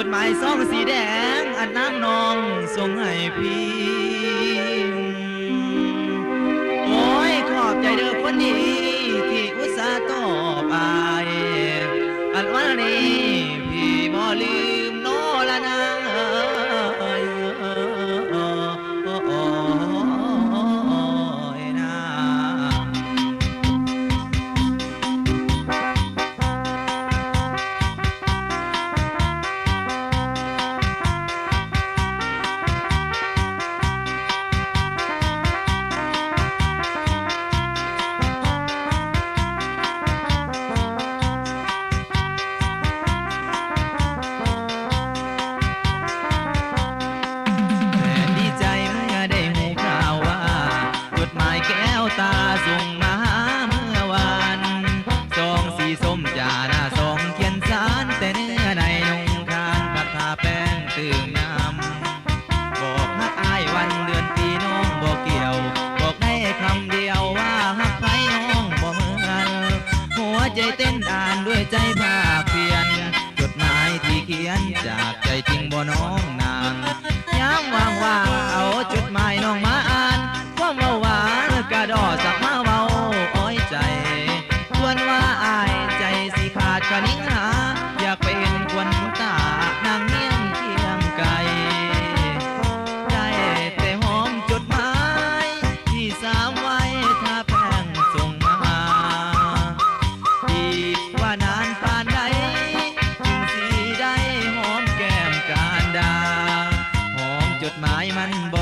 จดหมายซองสีแดงอันนางนองส่งให้พี่ วตาส่งมาเมื่อวานซองสีส้มจาหน้าซองเขียนสารแต่เนื้อในนุ่งคานปัดทาแป้งตื่นน้ำบอกฮักอายวันเดือนปีน้องบอกเกี่ยว บอกได้คำเดียวว่าฮักใครน้องบอกเหมือนหัวใจเต้นอ่านด้วยใจภาคเพียน จดหมายที่เขียนจากใจจริงบ่น้องนางยามว่าว่างๆเอาจดหมายน้องมา ระดอสักมาเว้าอ้อยใจควรว่าอายใจสิขาดกะนิ่งหา อยากเป็นควนตานางเนียงเคียงไกลได้แต่หอมจดหมายที่สามไว้ถ้าแป้งส่งมา อีกว่านานปานใดจึงสีได้หอมแก้มการดา หอมจดหมายมันบ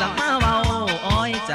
จะมาเว้าอ้อยใจ